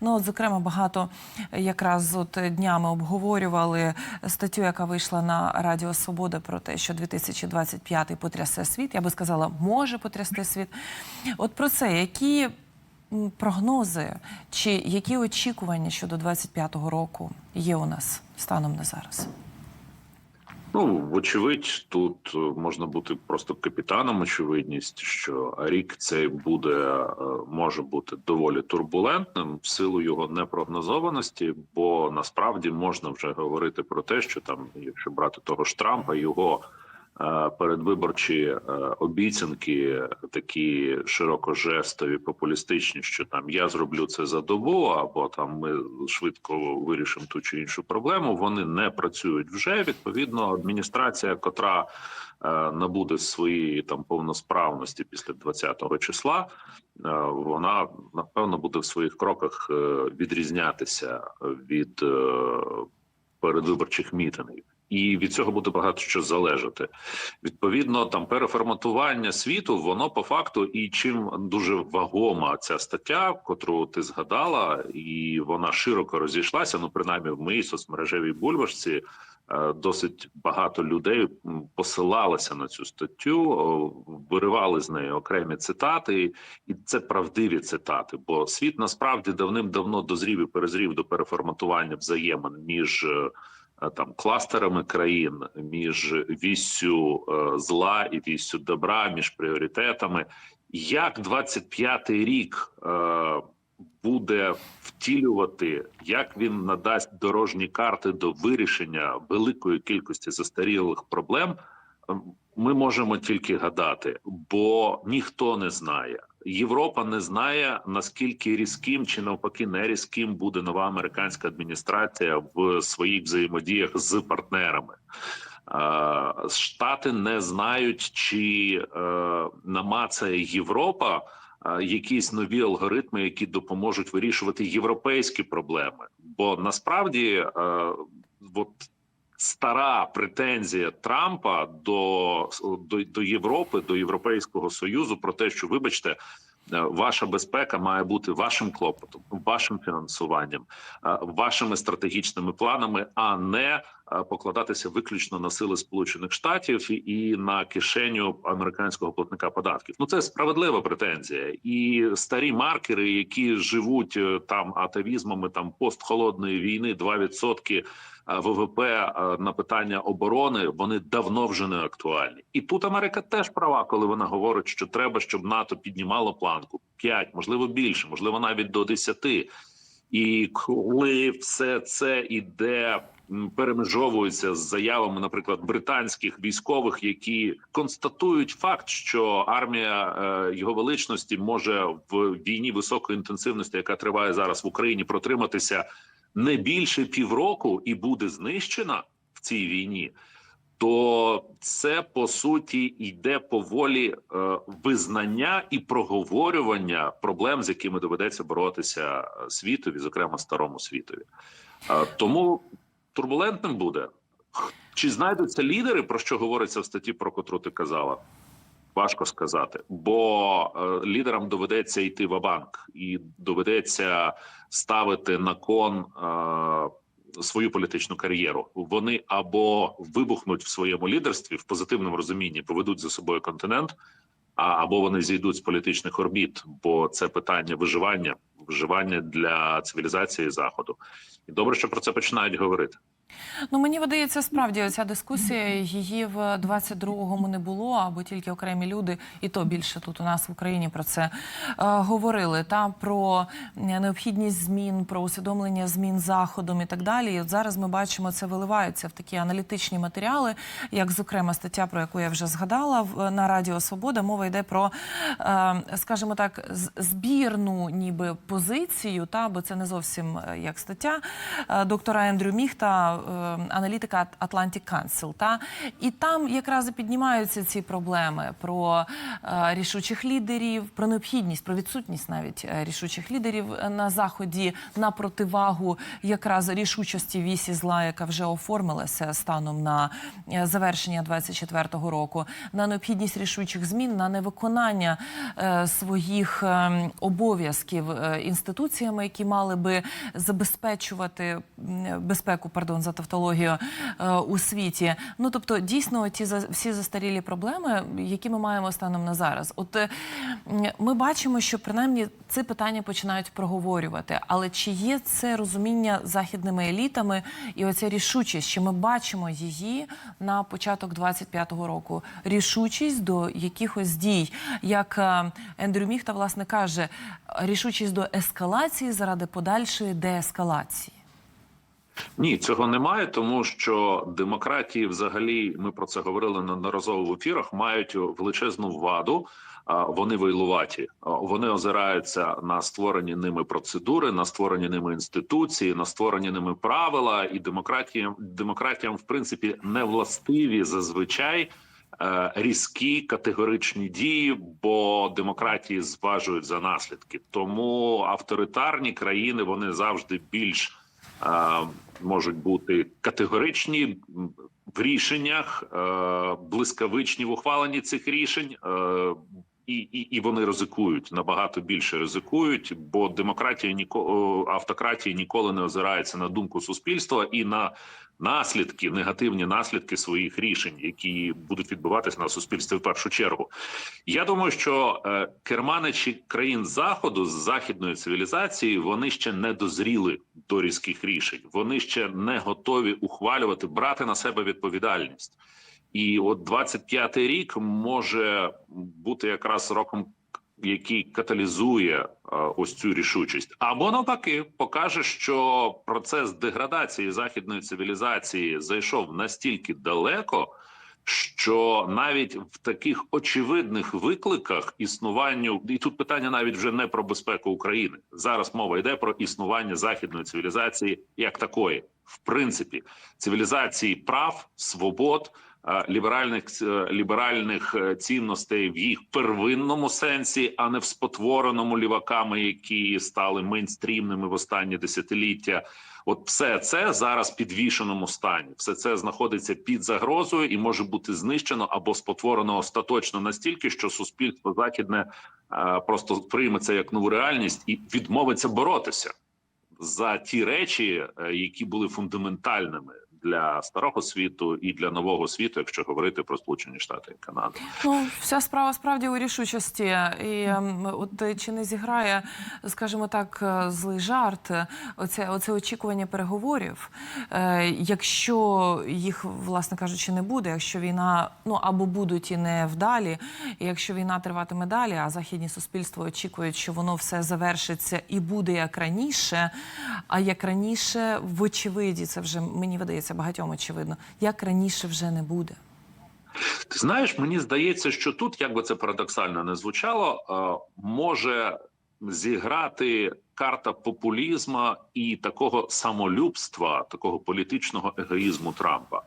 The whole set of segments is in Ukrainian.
Ну, от, зокрема, багато е, якраз от днями обговорювали статтю, яка вийшла на Радіо Свобода про те, що 2025 потрясе світ. Я би сказала, може потрясти світ. От про це, які прогнози чи які очікування щодо 25-го року є у нас станом на зараз? Ну, вочевидь, тут е, можна бути просто капітаном. Очевидність, що рік цей буде е, може бути доволі турбулентним в силу його непрогнозованості, бо насправді можна вже говорити про те, що там, якщо брати того ж Трампа, його передвиборчі е, обіцянки такі широкожестові, популістичні, що там я зроблю це за добу, або там ми швидко вирішимо ту чи іншу проблему. Вони не працюють вже. Відповідно, адміністрація, котра е, набуде своєї там повносправності після 20-го числа, е, вона напевно буде в своїх кроках відрізнятися від передвиборчих мітингів. І від цього буде багато що залежати. Відповідно, там переформатування світу, воно по факту, і чим дуже вагома ця стаття, котру ти згадала, і вона широко розійшлася. Ну, принаймні, в моїй соцмережевій бульбашці е, досить багато людей посилалися на цю статтю, виривали з неї окремі цитати, і це правдиві цитати. Бо світ насправді давним-давно дозрів і перезрів до переформатування взаємин між. Е, там кластерами країн між віссю е, зла і віссю добра, між пріоритетами. Як 25-й рік е, буде втілювати, як він надасть дорожні карти до вирішення великої кількості застарілих проблем, ми можемо тільки гадати, бо ніхто не знає. Європа не знає наскільки різким чи навпаки не різким буде нова американська адміністрація в своїх взаємодіях з партнерами. Штати не знають, чи е, намацає Європа е, якісь нові алгоритми, які допоможуть вирішувати європейські проблеми. Бо насправді, е, от стара претензія Трампа до, до, до Європи, до Європейського союзу про те, що вибачте. е, Ваша безпека має бути вашим клопотом, вашим фінансуванням, е, вашими стратегічними планами, а не покладатися виключно на сили Сполучених Штатів і на кишеню американського платника податків. Ну це справедлива претензія, і старі маркери, які живуть е, там атавізмами там постхолодної війни, 2% е, ВВП е, на питання оборони, вони давно вже не актуальні. І тут Америка теж права, коли вона говорить, що треба, щоб НАТО піднімало планку 5, можливо більше, можливо, навіть до 10. І коли все це іде, м, перемежовується з заявами, наприклад, британських військових, які констатують факт, що армія е, його величності може в війні високої інтенсивності, яка триває зараз в Україні, протриматися не більше півроку і буде знищена в цій війні. То це по суті йде поволі е, визнання і проговорювання проблем, з якими доведеться боротися е, світові, зокрема старому світові. Е, тому турбулентним буде. Чи знайдуться лідери, про що говориться в статті, про котру ти казала? Важко сказати, бо лідерам доведеться йти в банк і доведеться ставити на кон свою політичну кар'єру. Вони або вибухнуть в своєму лідерстві в позитивному розумінні, поведуть за собою континент, або вони зійдуть з політичних орбіт, бо це питання виживання, виживання для цивілізації заходу. І добре, що про це починають говорити. Ну мені видається, справді оця дискусія її в 22-му не було, або тільки окремі люди, і то більше тут у нас в Україні про це е, говорили. Та про необхідність змін, про усвідомлення змін заходом і так далі. І от зараз ми бачимо, це виливається в такі аналітичні матеріали, як зокрема стаття, про яку я вже згадала в на Радіо Свобода. Мова йде про, е, скажімо так, збірну, ніби позицію, та бо це не зовсім е, як стаття е, доктора Ендрю Міхта аналітика Atlantic Council, та? І там якраз і піднімаються ці проблеми про е, рішучих лідерів, про необхідність, про відсутність навіть е, рішучих лідерів на заході на противагу якраз рішучості вісі зла, яка вже оформилася станом на е, завершення 24-го року, на необхідність рішучих змін, на невиконання е, своїх е, обов'язків е, інституціями, які мали би забезпечувати безпеку, пардон, за тавтологію е, у світі. Ну тобто, дійсно, ті за всі застарілі проблеми, які ми маємо станом на зараз. От е, ми бачимо, що принаймні ці питання починають проговорювати. Але чи є це розуміння західними елітами і оця рішучість? Чи ми бачимо її на початок 25-го року? Рішучість до якихось дій, як е, Ендрю Міхта власне каже, рішучість до ескалації заради подальшої деескалації. Ні, цього немає, тому що демократії, взагалі, ми про це говорили неодноразово в ефірах, мають величезну ваду. Вони вайлуваті, вони озираються на створені ними процедури, на створені ними інституції, на створені ними правила, і демократіям демократіям, в принципі, не властиві зазвичай е, різкі категоричні дії, бо демократії зважують за наслідки. Тому авторитарні країни вони завжди більш можуть бути категоричні в рішеннях, е, блискавичні в ухваленні цих рішень. І, і, і вони ризикують набагато більше ризикують, бо демократія ніко автократії ніколи не озирається на думку суспільства і на наслідки, негативні наслідки своїх рішень, які будуть відбуватися на суспільстві в першу чергу. Я думаю, що е, керманичі країн заходу з західної цивілізації вони ще не дозріли до різких рішень. Вони ще не готові ухвалювати, брати на себе відповідальність. І от 25-й рік може бути якраз роком, який каталізує е, ось цю рішучість, або навпаки, покаже, що процес деградації західної цивілізації зайшов настільки далеко, що навіть в таких очевидних викликах існуванню, і тут питання навіть вже не про безпеку України. Зараз мова йде про існування західної цивілізації як такої, в принципі, цивілізації прав, свобод. Е, Ліберальних е, ліберальних е, цінностей в їх первинному сенсі, а не в спотвореному ліваками, які стали мейнстрімними в останні десятиліття. От все це зараз в підвішеному стані. Все це знаходиться під загрозою і може бути знищено або спотворено остаточно настільки, що суспільство західне просто прийме це як нову реальність і відмовиться боротися за ті речі, які були фундаментальними для старого світу і для нового світу, якщо говорити про Сполучені Штати і Канаду. Ну, вся справа справді у рішучості. І ем, от е, чи не зіграє, скажімо так, е, злий жарт, оце, оце очікування переговорів. Е, якщо їх, власне кажучи, не буде, якщо війна, ну або будуть і не вдалі, і якщо війна триватиме далі, а західні суспільства очікують, що воно все завершиться і буде як раніше. А як раніше, вочевиді, це вже мені видається багатьом очевидно, як раніше вже не буде. Ти знаєш, мені здається, що тут, як би це парадоксально не звучало, е, може зіграти карта популізму і такого самолюбства, такого політичного егоїзму Трампа.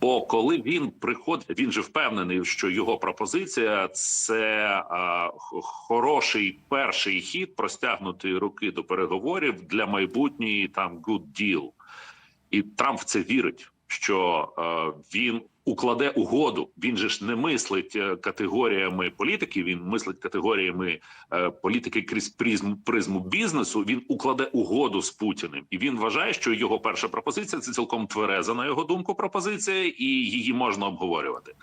Бо коли він приходить, він же впевнений, що його пропозиція це а, хороший перший хід простягнути руки до переговорів для майбутньої там good deal. І Трамп в це вірить, що е, він укладе угоду. Він же ж не мислить е, категоріями політики. Він мислить категоріями е, політики крізь призму призму бізнесу. Він укладе угоду з Путіним, і він вважає, що його перша пропозиція це цілком твереза, на його думку, пропозиція, і її можна обговорювати.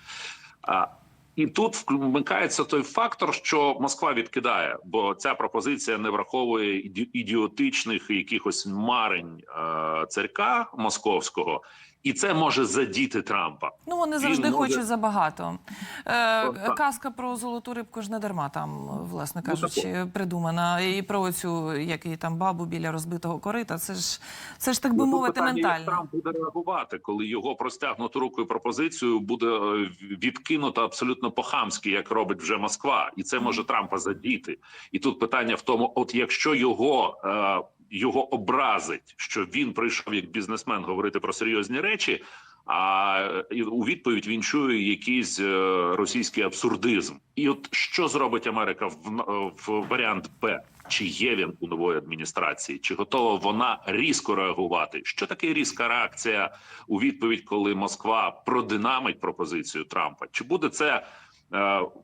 А і тут вмикається той фактор, що Москва відкидає, бо ця пропозиція не враховує ідіотичних якихось марень е, царька московського, і це може задіти Трампа. Ну, вони завжди може- хочуть забагато. Е, казка про золоту рибку ж не дарма там, власне Ну, кажучи, придумана. І про цю, як її там бабу біля розбитого корита. Це ж це ж так би Ну, мовити, Як ментально. Трамп буде реагувати, коли його простягнуту рукою пропозицію буде е, відкинуто абсолютно по-хамськи, як робить вже Москва, і це може Трампа задіти. І тут питання в тому: от якщо його е, його образить, що він прийшов як бізнесмен говорити про серйозні речі. А у відповідь він чує якийсь е, російський абсурдизм. І от що зробить Америка в, в варіант Б? Чи є він у нової адміністрації? Чи готова вона різко реагувати? Що таке різка реакція у відповідь, коли Москва продинамить пропозицію Трампа? Чи буде це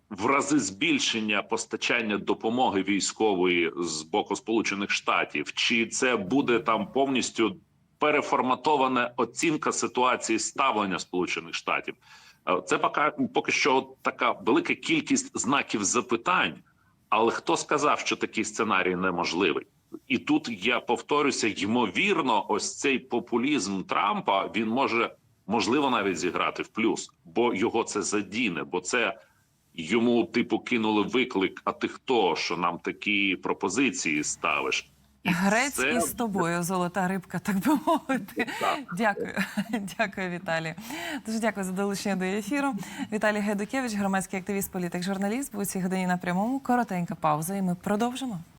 в рази збільшення постачання допомоги військової з боку Сполучених Штатів? Чи це буде там повністю переформатована оцінка ситуації ставлення Сполучених Штатів? Е, Це поки, поки що така велика кількість знаків запитань. Але хто сказав, що такий сценарій неможливий? І тут я повторюся: ймовірно, ось цей популізм Трампа він може можливо навіть зіграти в плюс, бо його це задіне, бо це йому типу кинули виклик. А ти хто? Що нам такі пропозиції ставиш? І Грець це- із тобою, золота рибка, так би мовити. Так. Дякую, дякую, Віталій. Дуже дякую за долучення до ефіру. Віталій Гайдукевич, громадський активіст, політик, журналіст. Був цій годині на прямому. Коротенька пауза, і ми продовжимо.